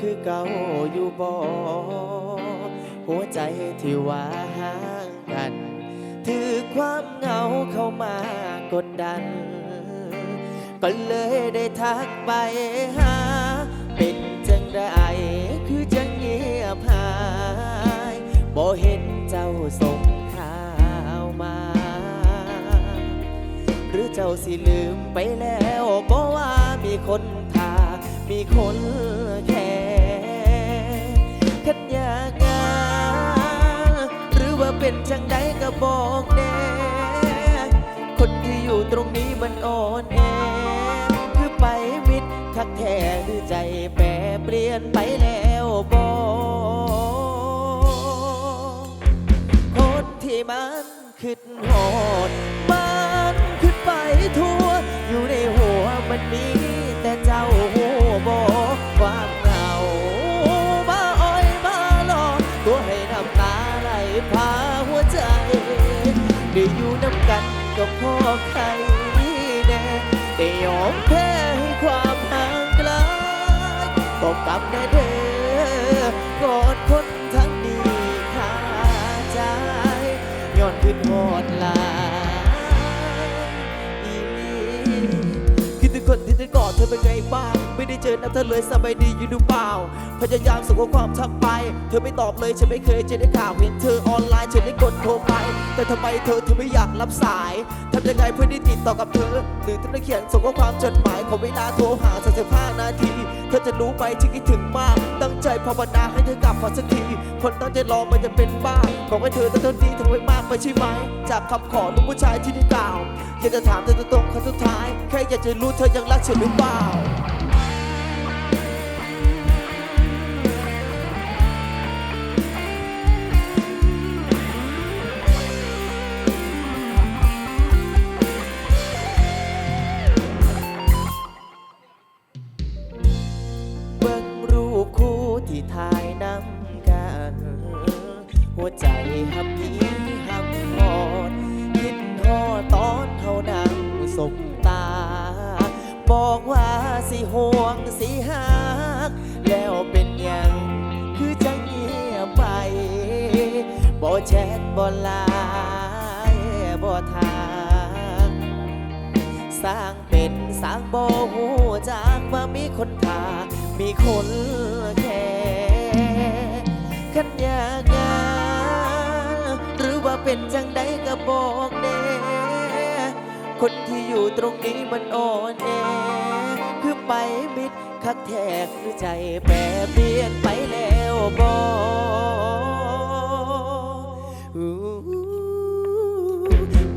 คือเก่าอยู่บ่หัวใจที่ว่าห่างกัน ถือความเหงาเข้ามากดดัน ก็เลยได้ทักไปหา เป็นจังได้คือจังเงียบหายบ่เห็นเจ้าส่งข่าวมา หรือเจ้าสิลืมไปแล้วบ่ว่ามีคนทามีคนแค่ ขันอยากงาหรือว่าเป็นจังใดก็บอกแน่คนที่อยู่ตรงนี้มันอ่อนแอคือไปมิดทักแท้หรือใจแปรเปลี่ยนไปแล้วบอกคนที่มันคิดหอดมันคิดไปทั่ว อยู่ในหัวมันมีแต่เจ้าหัวบอก ก็พอใครแน่ได้ยอมแพ้ให้ความห่างไกลบอกกับแน่เด้อกอดคนทั้งดีขาใจย้อนขึ้นหอดลา เจอหน้าเธอเลยสบายดีอยู่ดูเปล่า พยายามส่งข้อความทักไป เธอไม่ตอบเลยฉันไม่เคยจะได้ข่าวเห็นเธอออนไลน์ฉันได้กดโทรไป แต่ทำไมเธอถึงไม่อยากรับสายทำยังไงเพื่อได้ติดต่อกับเธอ หรือเธอได้เขียนส่งข้อความจดหมายขอเวลาโทรหาสักสิบห้านาทีเธอจะรู้ไหมฉันคิดถึงมาก ตั้งใจภาวนาให้เธอกลับมาสักทีคนตั้งใจรอมันจะเป็นบ้าบอกให้เธอตั้งเท่านี้เธอไว้มากไปใช่ไหม จากคำขอลูกผู้ชายที่ได้กล่าวอยากจะถามเธอตรงๆคำสุดท้าย แค่อยากจะรู้เธอยังรักฉันหรือเปล่าำกัน หัวใจหับพีหับหอด คิดหอดตอนเท่านังสบตา บอกว่าสิห่วงสิหัก แล้วเป็นยังคือจะเงียบไป บ่แชทบ่ไลน์บ่ทางสร้างเป็นสร้างบ่หูจากว่ามีคนทามีคนแค่ ขันยางาหรือว่าเป็นจังใดก็บอกแน่คนที่อยู่ตรงนี้มันอ่อนแอคือไปมิดคักแทกหรือใจแปรเปลี่ยนไปแล้วบอก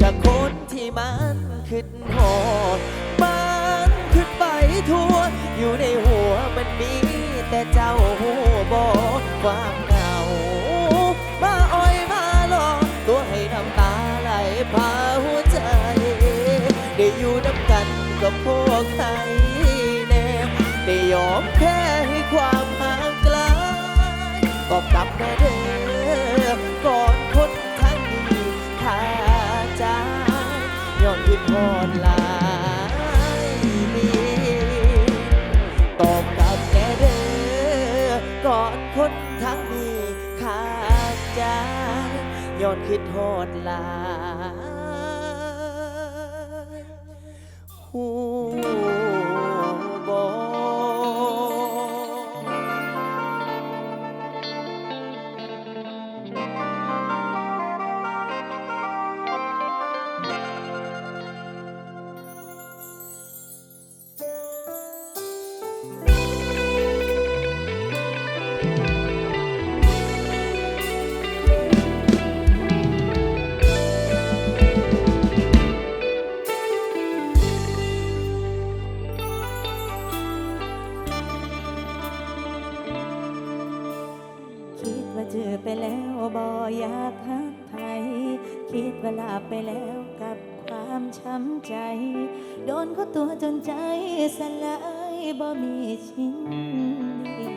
กับคนที่มันคิดหอดมันขึ้นไปทั่ว อยู่ในหัวมันมีแต่เจ้าหัวบอกความ ตัวให้น้ำตาไหลพาหัวใจ ได้อยู่น้ำกันกับพวกไทยแน่ได้ยอมแพ้ให้ความห่างไกลก็กลับมาเด้อก่อนคนทั้งดีขาใจย้อนคิดพอดลา ย้อนคิดฮอดหลายหู ตัวจนใจสลายบ่มีชิ้นดี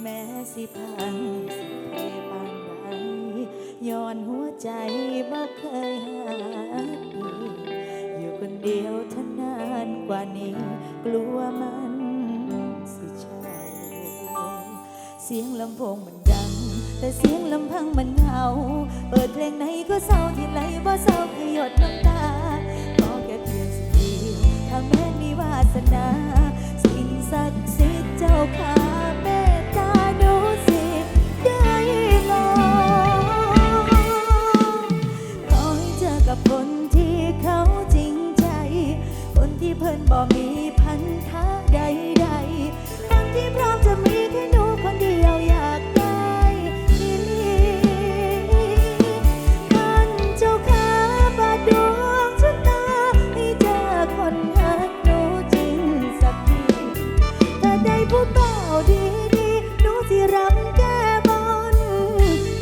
แม้สิพังสิเทปานใดย้อนหัวใจบ่เคยหาดีอยู่คนเดียวท่านานกว่านี้ กลัวมันสิช้เสียงลำโพงมันดัง แต่เสียงลำพังมันเหงา เปิดเพลงไหนก็เศร้าที่ไหลบ่เศร้าคือหยดน้ำตา สนาสิ่งศักดิ์สิทธิ์เจ้าค่าเมตตาหนูสิได้ลองขอให้เจอกับคนที่เขาจริงใจ คนที่เพิ่นบ่มี ดีดีๆหนูสิรำแก้บน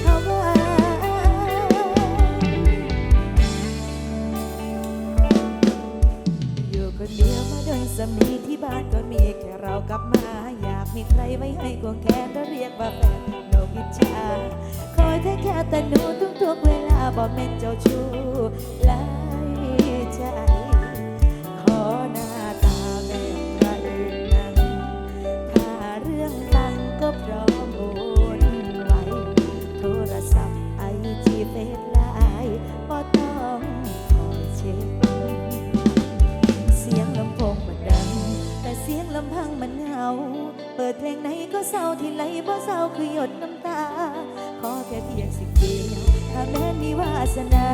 เขาว่าอยู่คนเดียวมาโดนสามีที่บ้านก็มีแค่เรากลับมา อยากมีใครไว้ให้ควงแขนและเรียกว่าแฟนโนกิจชา คอยแท้แค่แต่หนูทุกๆเวลาบอกแม่นเจ้าชู้หลา สียงลำพังมันเหงา เปิดเพลงไหนก็เศร้าที่ไหลบ่เศร้าคือหยดน้ำตา ขอแค่เพียงสิ่งเดียวถ้าแม้มีวาสนา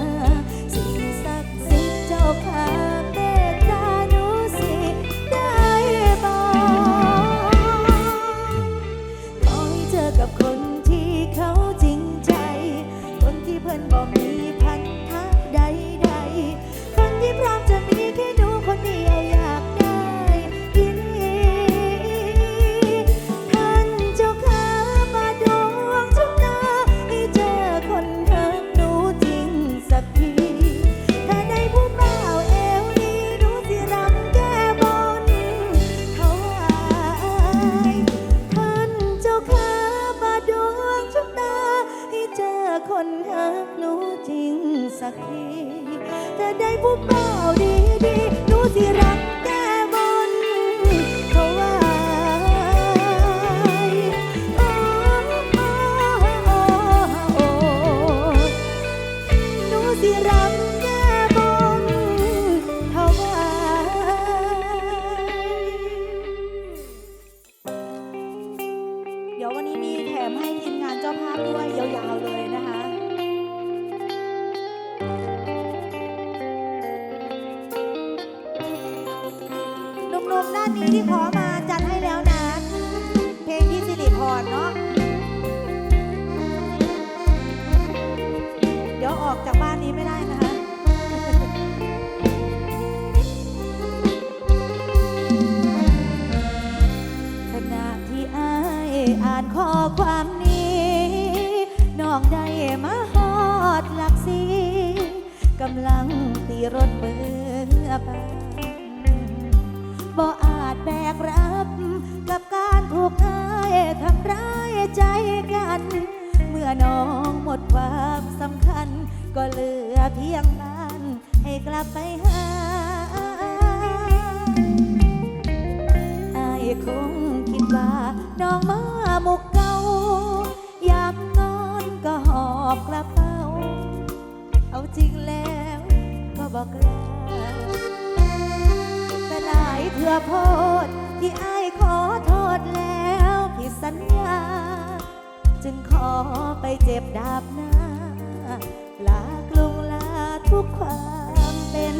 กำลังตีรถเบื่อไปบ่อาจแบกรับ กับการถูกอายทำร้ายใจกัน เมื่อน้องหมดความสำคัญ ก็เหลือเพียงบ้านให้กลับไปหาอายคงคิดว่าน้องมาหมุกเก่ายามนอนก็หอบกระเป๋าเอา จริงแล้วก็บอกกล้าแต่หลายเถื่อโพดที่อายขอโทษแล้วผิดสัญญา จึงขอไปเจ็บดาบหน้า ลากลุงลาทุกความเป็น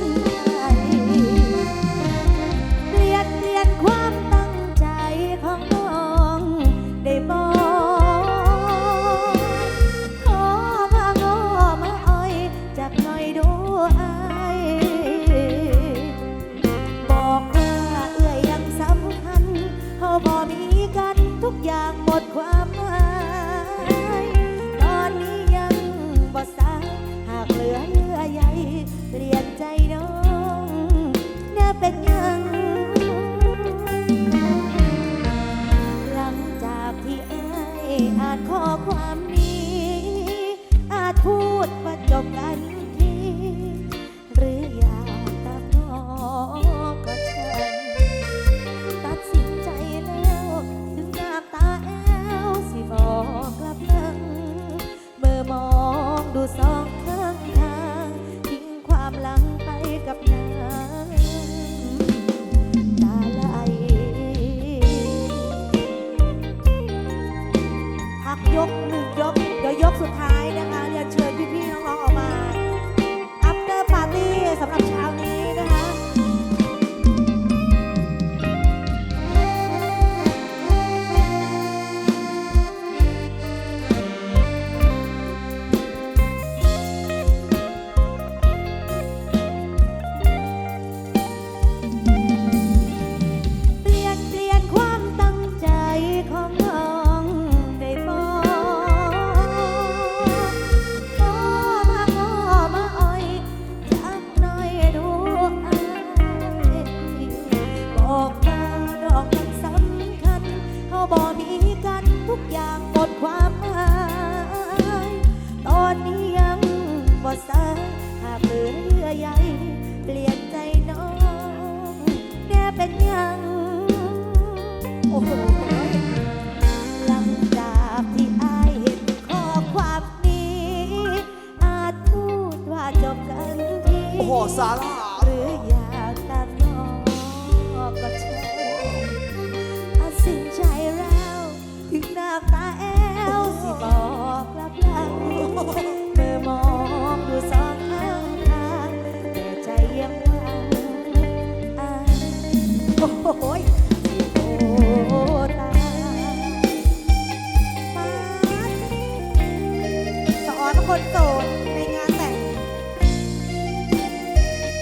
ในงานแต่ง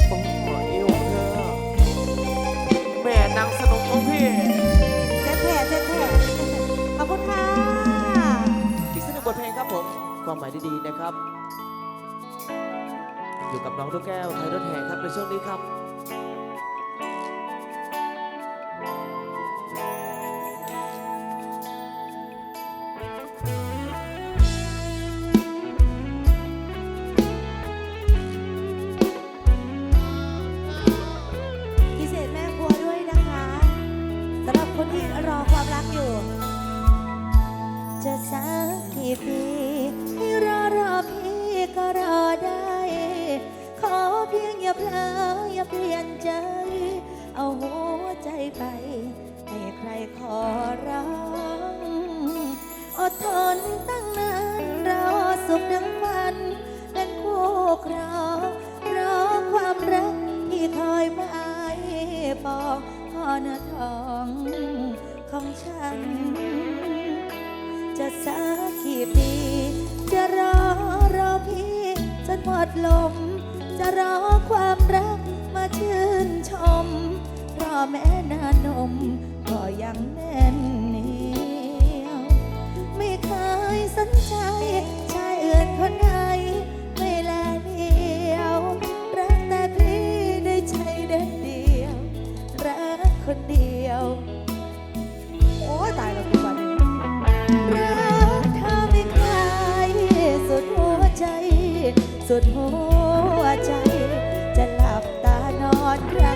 โอเอวเธอ แม่นางสนุกของพี่เจ๊แท้เจ๊แท้ขอบคุณค่ะอีกหนึ่งบทเพลงครับผม ความหมายดีๆนะครับ อยู่กับน้องลูกแก้วไทยรถแห่ครับในช่วงนี้ครับ กรอรอความรักที่คอยมาให้ปองพ่อหน้าทองของฉัน จะสักกี่ปี จะรอรอพี่จนหมดลม จะรอความรักมาชื่นชม เพราะแม่นานมก็ยังแน่นเหนียว ไม่เคยสนใจชายอื่นคนไหน สุดหัวใจ จะหลับตานอนใคร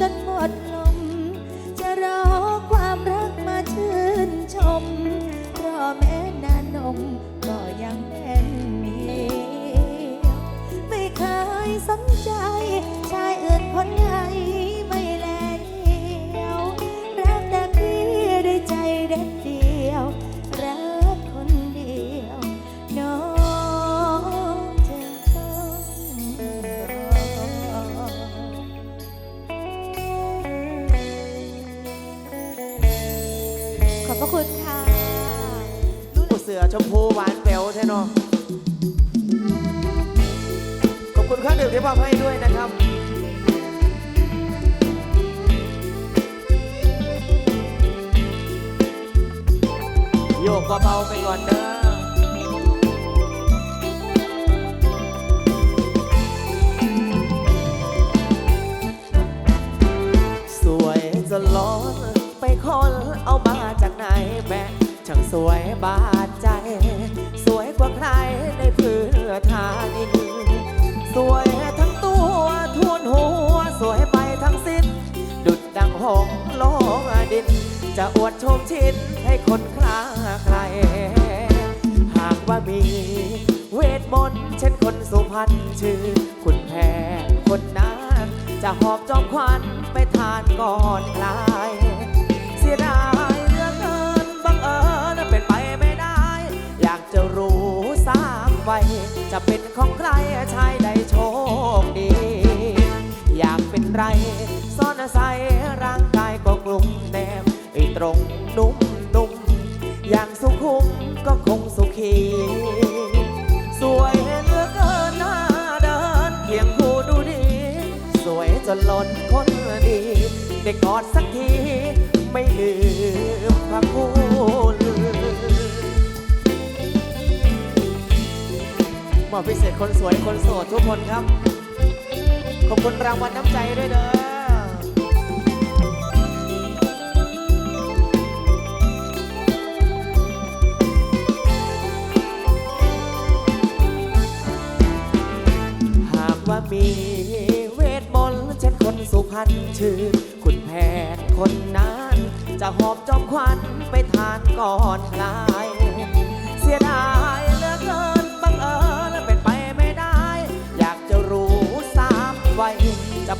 จนหมดลม จะรอความรักมาชื่นชม รอแม้นานนมก็ยังเป็นเมียวไม่เคยสนใจ ชายอื่นคนใด ชมพูหวานแหววแท้เนอะขอบคุณข้าวดื่มที่มอบให้ด้วยนะครับ โยกเบาๆไปก่อนเด้อสวยจะล้นไปคนเอามาจากไหนแม่ ช่างสวยบาดใจ สวยกว่าใครในพื้นทานินสวยทั้งตัวทุนหัว สวยไปทั้งสิ้น ดุดดังหงโลงดิน จะอวดโชมชินให้คนคลาใคร หากว่ามีเวทมนต์เช่นคนสุพรรณชื่อ คุณแพทย์คนนั้นจะหอบจอมควันไปทานก่อนคลาย เสียดาย ไว้ จะเป็นของใครชายใดโชคดี อยากเป็นไร ซ่อนอาศัยร่างกายก็กลุ่มแนมไอ้ตรงนุ่มนุ่มอย่างสุขุมก็คงสุขี สวยเหลือเกินหน้าเดินเพียงผู้ดูดี สวยจนล้นคนดี ได้กอดสักทีไม่ลืม อบพิเศษคนสวยคนโสดทุกคนครับ ขอบคุณรางวัลน้ำใจด้วยเด้อหากว่ามีเวทมนต์เช่นคนสุพรรณชื่อคุณแพทย์คนนั้น จะหอบจอมควันไปทานก่อนคลาย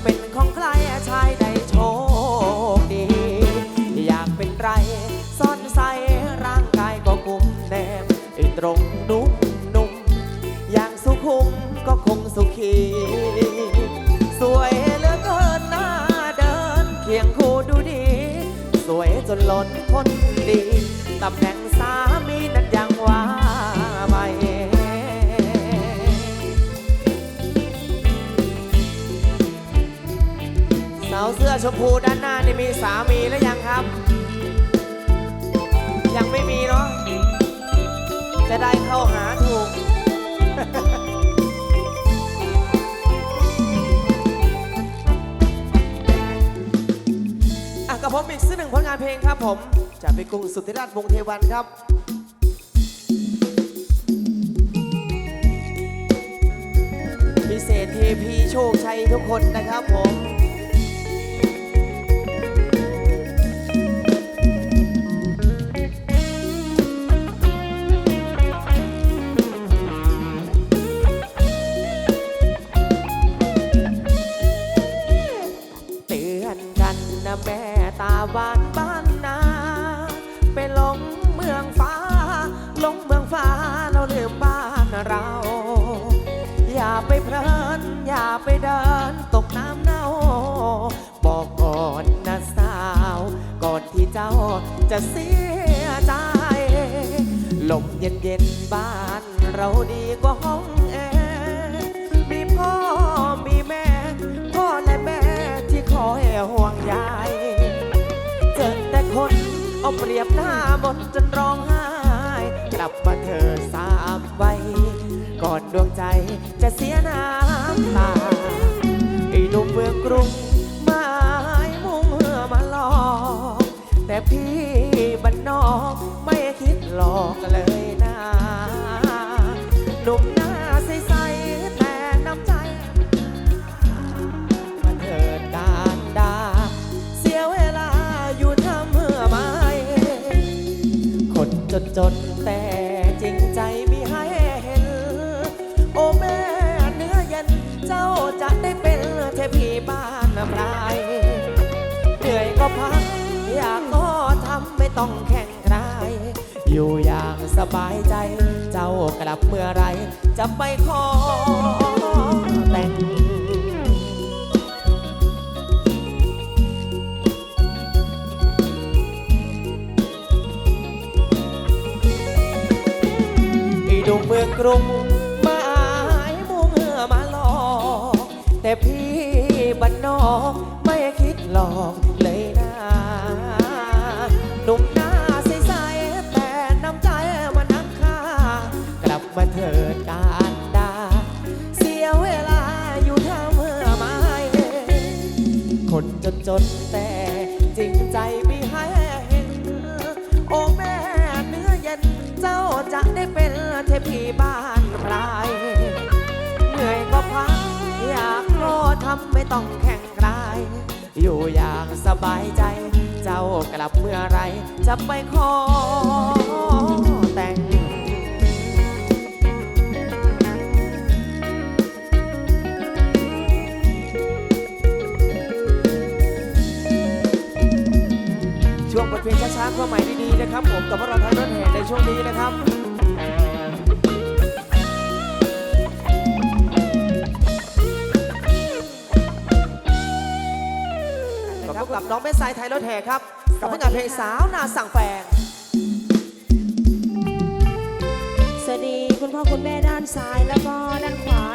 เป็นของใครชายใดโชคดี อยากเป็นไรซ่อนใส่ร่างกายก็กุมแนมไอ้ตรงนุ่มนุ่มๆอย่างสุขุมก็คงสุขี สวยเหลือเกินหน้าเดินเคียงคู่ดูดี สวยจนล้นคนดีตำแหน่ง ชมพูด้านหน้านี่มีสามีแล้วยังครับ ยังไม่มีเนาะจะได้เข้าหาถูก อะกับผมอีกสักหนึ่งผลงานเพลงครับผม จากพี่กุ้งสุทธิราชวงเทวันครับพิเศษเทพีโชคชัยทุกคนนะครับผม จะเสียใจ ลมเย็นๆบ้านเราดีกว่าห้องแอร์มีพ่อมีแม่ พ่อและแม่ที่คอยห่วงใยเจอแต่คนเอาเปรียบหน้าบนจนร้องไห้ กลับมาเธอสามไว้ก่อนดวงใจจะเสียน้ำตาไอ้หนุ่มเมืองกรุง แต่พี่บ้านนอกไม่คิดหลอกเลยนะหนุ่มหน้าใสๆแต่น้ำใจมาเถิดการดาเสียเวลาอยู่ทำเมื่อไม่คนจนจนๆแต่ บายใจ เจ้ากลับเมื่อไร จะไปขอแต่งดงเมืองกรุงมายมุ่งเมื่อมาหลอกแต่พี่ เทพีบ้านใครเหนื่อยก็พักอยากโลทำไม่ต้องแข่งกลาย อยู่อย่างสบายใจ เจ้ากลับเมื่อไร จะไปขอแต่งช่วงบทเพลงช้าๆความหม่ดีๆนะครับ ผมกับพวกเราทางรถแห่ในช่วงนี้นะครับ คบกับน้องแม่สายไทยรถแห่ครับ กับผลงานเพลงสาวนาสั่งแฟน สวัสดีคุณพ่อคุณแม่ด้านซ้ายแล้วก็ด้านขวา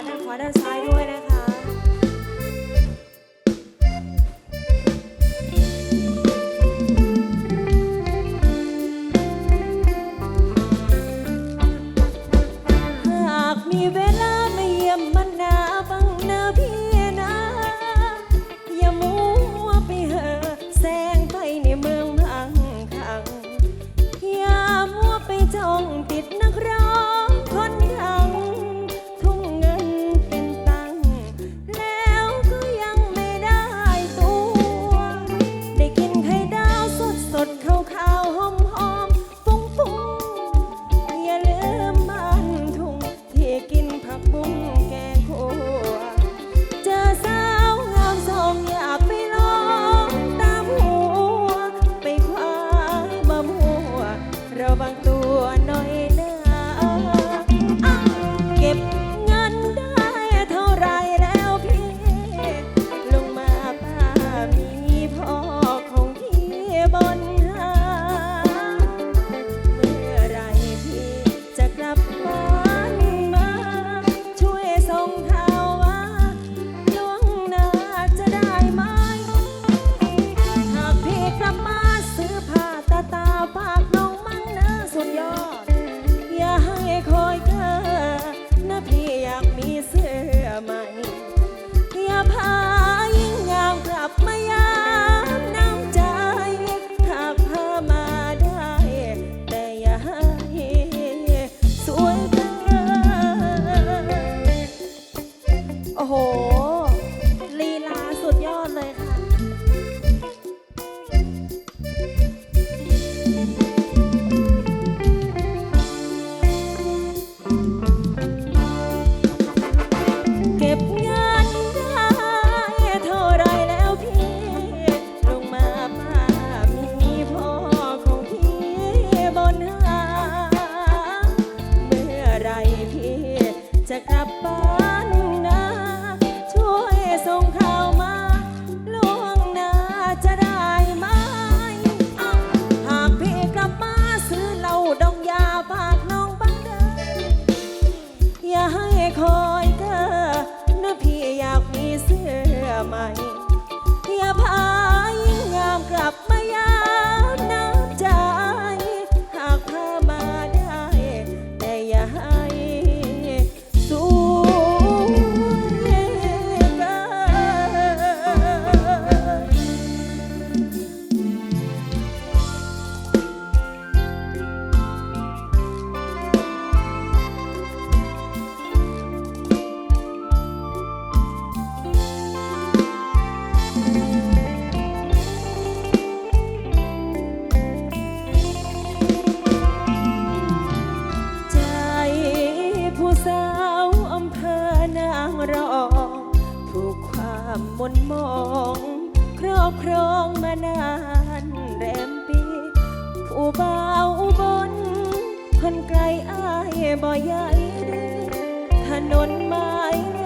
นนไม้เล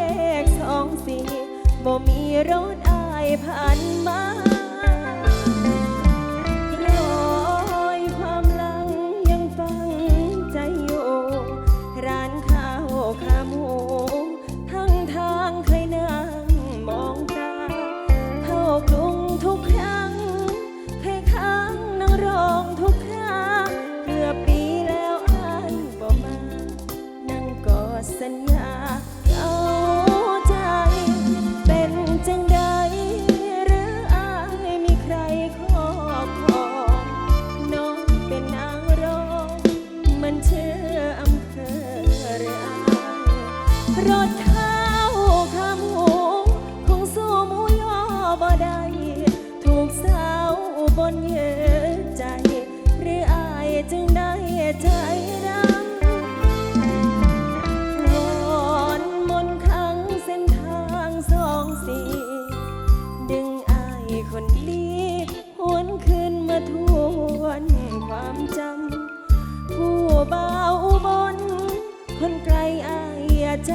ขสองสี่บ่มีรถอายผ่านมา บนเยื่อใจ หรืออายจึงได้ใจรังวอนมนคังเส้นทางสองสี่ ดึงอายคนดีหวนคืนมาทวนความจำ ผู้เบาบน คนไกลอายอ่ใจ